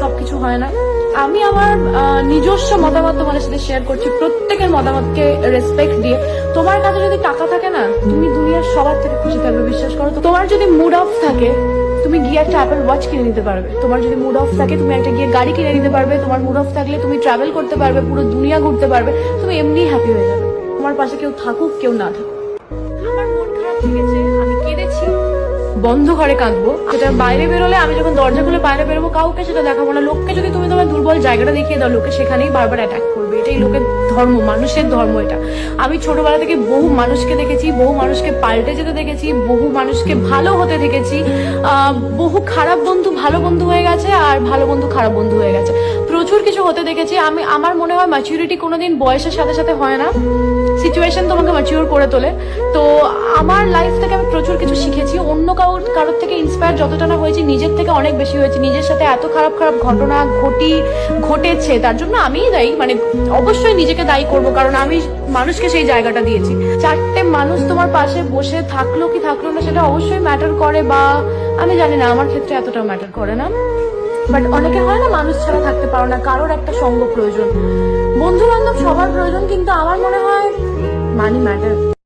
সবকিছু হয় না। আমি আমার নিজস্ব মতামত তোমাদের সাথে শেয়ার করছি। প্রত্যেকের মতামতকে রেসপেক্ট দিয়ে। তোমার কাছে যদি টাকা থাকে না, তুমি দুনিয়ার সবার থেকে খুশি থাকবে, বিশ্বাস করো তোমার যদি মুড অফ থাকে, তুমি গিয়ে একটা অ্যাপেল ওয়াচ কিনে নিতে পারবে। তোমার যদি মুড অফ থাকে, তুমি একটা গিয়ে গাড়ি কিনে নিতে পারবে। তোমার মুড অফ থাকলে তুমি ট্রাভেল করতে পারবে, পুরো দুনিয়া ঘুরতে পারবে। তুমি এমনি হ্যাপি হয়ে যাবে। তোমার পাশে কেউ থাকুক, কেউ না থাকুক। আমার মন খারাপ লেগেছে বন্ধ ঘরে কাঁদবো। সেটা বাইরে বেরোলে আমি যখন দরজা খুলে বাইরে বেরোবো কাউকে সেটা দেখাবো না। লোককে যদি তুমি তোমার দুর্বল জায়গাটা দেখিয়ে দাও, লোকে সেখানেই বারবার অ্যাটাক করবে। এটাই লোকের ধর্ম, মানুষের ধর্ম এটা। আমি ছোটবেলা থেকে বহু মানুষকে দেখেছি, বহু মানুষকে পাল্টে যেতে দেখেছি, বহু মানুষকে ভালো হতে দেখেছি। বহু খারাপ বন্ধু ভালো বন্ধু হয়ে গেছে আর ভালো বন্ধু খারাপ বন্ধু হয়ে গেছে। প্রচুর কিছু হতে দেখেছি। আমি, আমার মনে হয় ম্যাচুরিটি কোনোদিন বয়সের সাথে সাথে হয় না। সিচুয়েশন তোমাকে ম্যাচিওর করে তোলে। তো আমার লাইফ থেকে আমি প্রচুর কিছু শিখেছি। অন্য কারোর কারোর থেকে ইন্সপায়ার যতটা না হয়েছি, নিজের থেকে অনেক বেশি হয়েছে। নিজের সাথে এত খারাপ খারাপ ঘটনা ঘটি ঘটেছে, তার জন্য আমিই দায়ী। মানে অবশ্যই নিজেকে দায়ী করব, কারণ আমি মানুষকে সেই জায়গাটা দিয়েছি। চারটে মানুষ তোমার পাশে বসে থাকল কি থাকল না, সেটা অবশ্যই ম্যাটার করে বা আমি জানি না, আমার ক্ষেত্রে এতটা ম্যাটার করে না। বাট অনেকে হয় না মানুষ ছাড়া থাকতে পারো না, কারোর একটা সঙ্গ প্রয়োজন। বন্ধু বান্ধব সবার প্রয়োজন, কিন্তু আমার মনে হয় মানি ম্যাটার